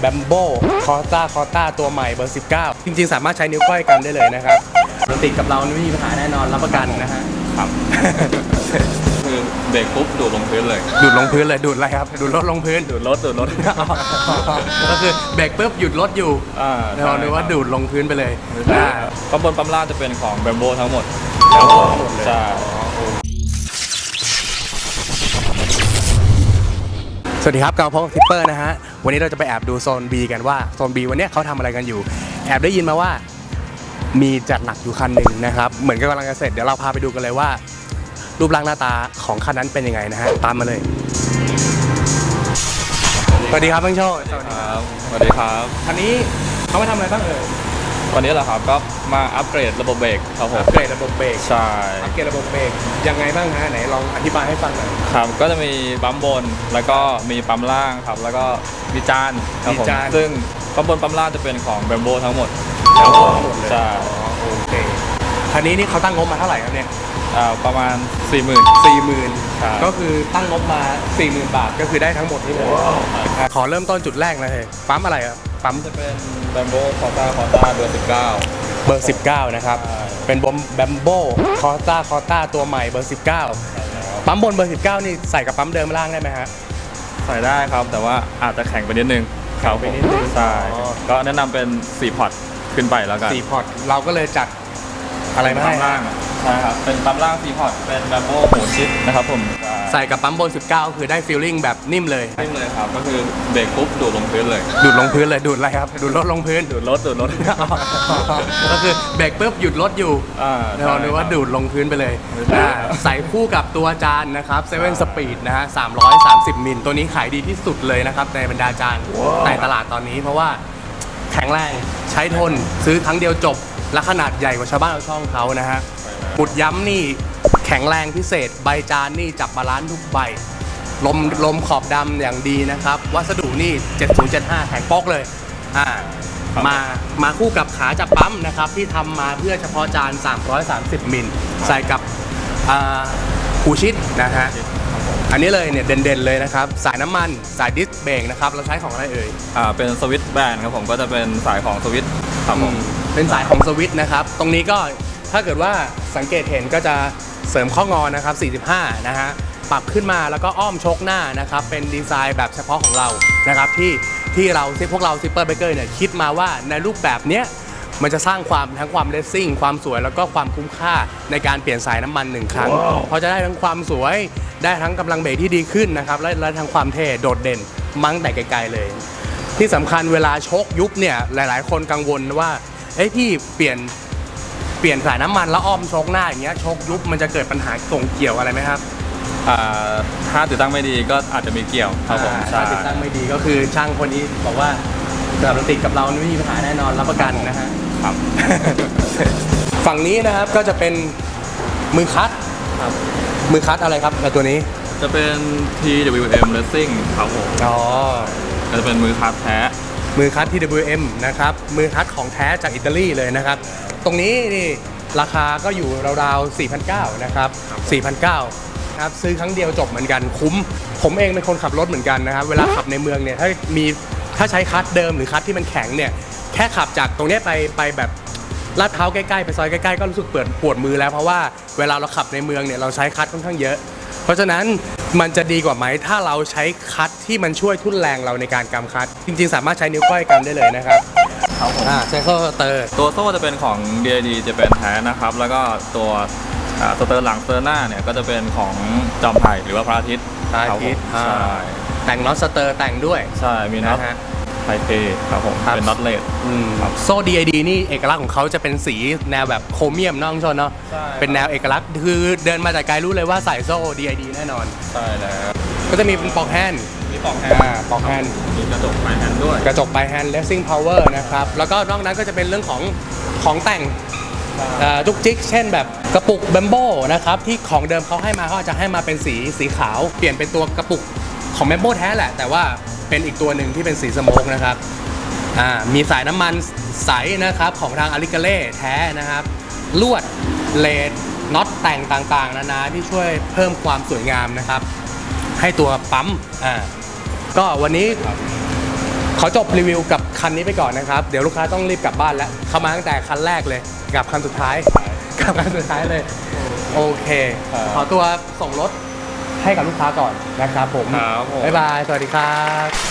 แบมโบคอต้าคอต้าตัวใหม่เบอร์ 19 จริงๆ สามารถใช้นิ้วก้อยกันได้เลยนะครับรถติดกับเราไม่มีปัญหาแน่นอนรับประกันนะฮะ ครับ คือเบรกปุ๊บดูดลงพื้นเลย ดูดลงพื้นเลยดูดอะไรครับ ดูดรถลงพื้น ดูดรถดูดรถ ก็คือเบรกปุ๊บหยุดรถอยู่อ่าเราดูว่าดูดลงพื้นไปเลยอ่าอ่าปั๊มบนปั๊มล่างจะเป็นของแบมโบทั้งหมดทั้งหมดเลยใช่ สวัสดีครับกาวพงทิปเปอร์นะฮะ วันนี้เราจะไปแอบดูโซน B กันว่าโซน B วันเนี้ยเขาทำอะไรกันอยู่ แอบได้ยินมาว่ามีจัดหนักอยู่คันหนึ่งนะครับ เหมือนกับกำลังจะเสร็จ เดี๋ยวเราพาไปดูกันเลยว่า รูปร่างหน้าตาของคันนั้นเป็นยังไงนะฮะ ตามมาเลย สวัสดีครับเพิ่งโชคครับ สวัสดีครับ คันนี้เขามาทำอะไรบ้างเอ่ย วันนี้เหรอครับก็มาอัปเกรดระบบเบรกครับผมอัปเกรดระบบเบรกใช่อัปเกรดระบบเบรกยังไงบ้างฮะไหนลองอธิบายให้ฟังหน่อย ครับก็จะมีปั๊มบนแล้วก็มีปั๊มล่างครับ แล้วก็มีจานครับผมมีจาน ซึ่งปั๊มบนปั๊มล่างจะเป็นของแบมโบทั้งหมดทั้งหมดเลยใช่อ๋อโอเคคันนี้นี่เขาตั้งงบมาเท่าไหร่ครับเนี่ยอ่าประมาณ 40,000 สี่หมื่นครับ ก็คือตั้งงบมาสี่หมื่นบาทก็คือได้ทั้งหมดนี่เลยอะขอเริ่มต้นจุดแรกเลยปั๊มอะไรครับ ปั๊มจะเป็นแบมโบคอต้าคอต้าเบอร์19 เบอร์ 19 นะครับใช่เป็นบอมแบมโบคอต้าคอต้าตัวใหม่เบอร์ 19 ปั๊มบนเบอร์ 19 นี่ใส่กับปั๊มเดิมล่างได้ไหมฮะ ใส่ได้ครับ แต่ว่าอาจจะแข็งไปนิดนึงครับแข็งไปนิดนึงใช่อ๋อ ก็แนะนำเป็น 4 พอร์ตขึ้นไปแล้วกันสี่พอร์ตเราก็เลยจัดอะไรมาให้ปั๊มล่างใช่ครับ เป็นปั๊มล่าง 4 พอร์ตเป็นแบมโบหมูชิปนะครับผมใส่กับปั๊มบน 19ก็คือได้ฟีลลิ่งแบบนิ่มเลย นิ่มเลยครับ ก็คือเบรกปุ๊บดูดลงพื้นเลย ดูดลงพื้นเลยดูดอะไรครับ ดูดรถลงพื้น ดูดรถดูดรถ ก็คือเบรกปุ๊บหยุดรถอยู่อ่าเราดูว่าดูดลงพื้นไปเลยใช่อ่าใส่คู่กับตัวจานนะครับเซเว่นสปีดนะฮะ330 มิล ตัวนี้ขายดีที่สุดเลยนะครับในบรรดาจานในตลาดตอนนี้เพราะว่า แข็งแรงใช้ทนซื้อครั้งเดียวจบ และขนาดใหญ่กว่าชาวบ้านชาวช่องเขานะฮะปุดย้ำนี่ แข็งแรงพิเศษ ใบจานนี่จับบาลานซ์ทุกใบ ลมลมขอบดำอย่างดีนะครับ วัสดุนี่ 7075 แข็งโป๊กเลยอ่าครับมามาคู่กับขาจับปั๊มนะครับ ที่ทำมาเพื่อเฉพาะจาน 330 มิลใส่กับอ่าหูชิดนะฮะอันนี้เลยเนี่ยเด่นๆเลยนะครับ สายน้ำมันสายดิสเบรกนะครับ เราใช้ของอะไรเอ่ยอ่าเป็นสวิตช์แบรนด์ครับผมก็จะเป็นสายของสวิตช์ครับผมเป็นสายของสวิตช์นะครับ ตรงนี้ก็ถ้าเกิดว่าสังเกตเห็นก็จะ เสริมข้องอนะครับ 45 นะฮะ ปรับขึ้นมาแล้วก็อ้อมชกหน้านะครับ เป็นดีไซน์แบบเฉพาะของเรานะครับที่ที่เราที่พวกเราซิปเปอร์เบเกอร์เนี่ยคิดมาว่าในรูปแบบเนี้ยมันจะสร้างความทั้งความเลสซิ่ง ความสวยแล้วก็ความคุ้มค่าในการเปลี่ยนสายน้ำมันหนึ่งครั้ง เพราะจะได้ทั้งความสวยได้ทั้งกำลังเบรกที่ดีขึ้นนะครับและและทั้งความเท่โดดเด่นมั้งแต่ไกลๆเลย ที่สำคัญเวลาชกยุบเนี่ยหลาย ๆ คนกังวลว่าเอ้ยพี่เปลี่ยน เปลี่ยนสายน้ำมันแล้วอ้อมชกหน้าอย่างเงี้ยชกยุบมันจะเกิดปัญหาส่งเกี่ยวอะไรไหมครับอ่าถ้าติดตั้งไม่ดีก็อาจจะมีเกี่ยวครับผมอ่าใช่ถ้าติดตั้งไม่ดีก็คือช่างคนนี้บอกว่าสำหรับติดกับเราไม่มีปัญหาแน่นอนรับประกันนะฮะ ครับ ฝั่งนี้นะครับก็จะเป็นมือคัดครับ มือคัดอะไรครับตัวนี้ จะเป็น TWM Racing ครับผมอ๋อ ก็จะเป็นมือคัดแท้ มือคัด TWM นะครับ มือคัดของแท้จากอิตาลีเลยนะครับ ตรงนี้นี่ราคาก็อยู่ราวๆ4,900นะครับ4,900นะครับซื้อครั้งเดียวจบเหมือนกันคุ้ม ผมเองเป็นคนขับรถเหมือนกันนะครับ เวลาขับในเมืองเนี่ยถ้ามีถ้าใช้คัดเดิมหรือคัดที่มันแข็งเนี่ยแค่ขับจากตรงนี้ไปไปแบบลาดพร้าใกล้ๆไปซอยใกล้ๆก็รู้สึกเปิดปวดมือแล้วเพราะว่าเวลาเราขับในเมืองเนี่ยเราใช้คัดค่อนข้างเยอะ เพราะฉะนั้นมันจะดีกว่าไหมถ้าเราใช้คัดที่มันช่วยทุ่นแรงเราในการกำคัด จริง ๆ สามารถใช้นิ้วก้อยกำได้เลยนะครับครับผมอ่าใช้ข้อเตอร์ ตัวโซ่จะเป็นของ DID จะเป็นแท้นะครับ แล้วก็ตัวอ่าสเตอร์หลังสเตอร์หน้าเนี่ยก็จะเป็นของจอมไผ่หรือว่าพระอาทิตย์พระอาทิตย์ ครับผมอ่าใช่แต่งน็อตสเตอร์แต่งด้วย ใช่มีน็อตนะฮะ ไทเทครับผมครับ เป็นน็อตเลดอืมครับ โซ่ DID นี่เอกลักษณ์ของเขาจะเป็นสีแนวแบบโครเมียมเน้องชนเนาะใช่เป็นแนวเอกลักษณ์คือเดินมาแต่ไกลรู้เลยว่าใส่โซ่ DID แน่นอน ใช่แล้วก็จะมีเป็นปลอกแฮนด์มีปลอกแฮนอ่าปลอกแฮนด์ มีกระจกไฟแฮนด์ด้วย กระจกปลายแฮนด์ Racing Power นะครับ แล้วก็นอกนั้นก็จะเป็นเรื่องของของแต่งเอ่อจุกจิก เช่นแบบกระปุกแบมโบนะครับ ที่ของเดิมเขาให้มาเขาอาจจะให้มาเป็นสีสีขาว เปลี่ยนเป็นตัวกระปุก ของแมปโบแท้แหละ แต่ว่าเป็นอีกตัวหนึ่งที่เป็นสีสโมกนะครับมีสายน้ำมันใสนะครับของทางอาริกาเล่แท้นะครับ ลวดเลดน็อตแต่งต่างๆ นานาที่ช่วยเพิ่มความสวยงามนะครับ ให้ตัวปั๊มก็วันนี้ขอจบรีวิวกับคันนี้ไปก่อนนะครับ เดี๋ยวลูกค้าต้องรีบกลับบ้านแล้วเข้ามาตั้งแต่คันแรกเลย กับคันสุดท้าย กับคันสุดท้ายเลย โอเค ขอตัวส่งรถ ให้กับลูกค้าก่อนนะครับผมครับผม บ๊ายบาย สวัสดีครับ